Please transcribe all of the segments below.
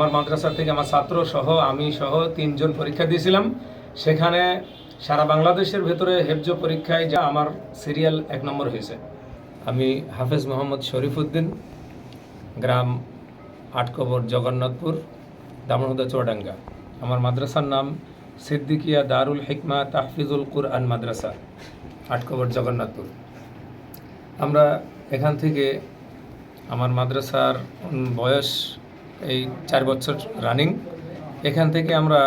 আমার মাদ্রাসা থেকে আমার ছাত্র সহ, আমি সহ তিনজন পরীক্ষা দিয়েছিলাম। সেখানে সারা বাংলাদেশের ভেতরে হেফজ পরীক্ষায় যা আমার সিরিয়াল এক নম্বর হয়েছে। আমি হাফেজ মোহাম্মদ শরীফুদ্দিন গ্রাম আটকবর জগন্নাথপুর দামনহুদা চুয়াডাঙ্গা। আমার মাদ্রাসার নাম সিদ্দিকিয়া দারুল হিকমা তাহফিজুল কুরআন মাদ্রাসা, আটকবর জগন্নাথপুর। আমরা এখান থেকে আমার মাদ্রাসার বয়স এই চার বছর রানিং এখান থেকে আমরা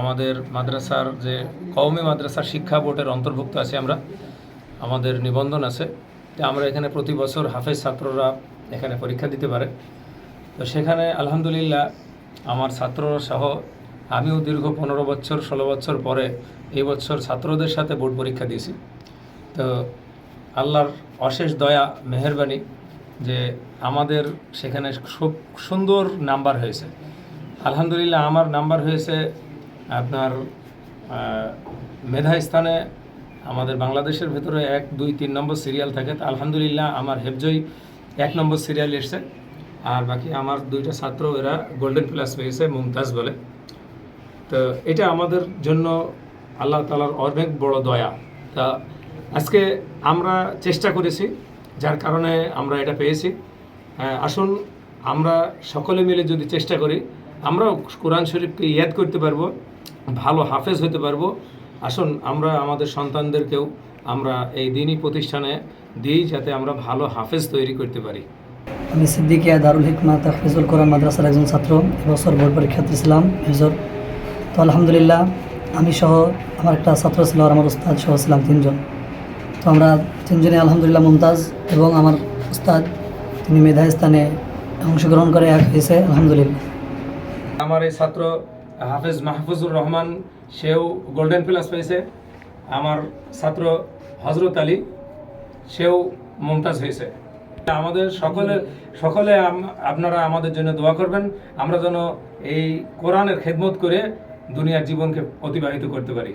আমাদের মাদ্রাসার যে কওমি মাদ্রাসার শিক্ষা বোর্ডের অন্তর্ভুক্ত আছে আমরা, আমাদের নিবন্ধন আছে। আমরা এখানে প্রতি বছর হাফেজ ছাত্ররা এখানে পরীক্ষা দিতে পারে। তো সেখানে আলহামদুলিল্লাহ আমার ছাত্ররা সহ আমিও দীর্ঘ পনেরো বছর, ষোলো বছর পরে এই বছর ছাত্রদের সাথে বোর্ড পরীক্ষা দিয়েছি। তো আল্লাহর অশেষ দয়া, মেহেরবানি যে আমাদের সেখানে খুব সুন্দর নাম্বার হয়েছে। আলহামদুলিল্লাহ আমার নাম্বার হয়েছে আপনার মেধা স্থানে। আমাদের বাংলাদেশের ভেতরে এক, দুই, তিন নম্বর সিরিয়াল থাকে। তো আলহামদুলিল্লাহ আমার হেফজই এক নম্বর সিরিয়াল এসছে। আর বাকি আমার দুইটা ছাত্র, এরা গোল্ডেন প্লাস পেয়েছে মুমতাজ বলে। তো এটা আমাদের জন্য আল্লাহ তালার অনেক বড় দয়া। তা আজকে আমরা চেষ্টা করেছি যার কারণে আমরা এটা পেয়েছি। হ্যাঁ, আসুন আমরা সকলে মিলে যদি চেষ্টা করি আমরাও কোরআন শরীফকে ইয়াদ করতে পারব ভালো হাফেজ হতে পারব। আসুন আমরা আমাদের সন্তানদেরকেও আমরা এই দিনই প্রতিষ্ঠানে দিই যাতে আমরা ভালো হাফেজ তৈরি করতে পারি। আমি সিদ্দিকিয়া দারুল হিকমা তাহফিজুল কোরআন মাদ্রাসার একজন ছাত্র এবছর বোর্ড পরীক্ষা দিয়েছিলাম হিজর তো আলহামদুলিল্লাহ আমি সহ আমার একটা ছাত্র ছিল আর আমার উস্তাদ সহ ছিলাম তিনজন। তো আমরা তিনজনে আলহামদুলিল্লাহ মুমতাজ এবং আমার উস্তাদ, তিনি মেধা স্থানে অংশগ্রহণ করে এক হয়েছে, আলহামদুলিল্লাহ। আমার এই ছাত্র হাফেজ মাহফুজুর রহমান, সেও গোল্ডেন প্লাস পেয়েছে। আমার ছাত্র হজরত আলী, সেও মুমতাজ হয়েছে। আমাদের সকলে সকলে আপনারা আমাদের জন্য দোয়া করবেন। আমরা যেন এই কোরআনের খেদমত করে দুনিয়ার জীবনকে অতিবাহিত করতে পারি।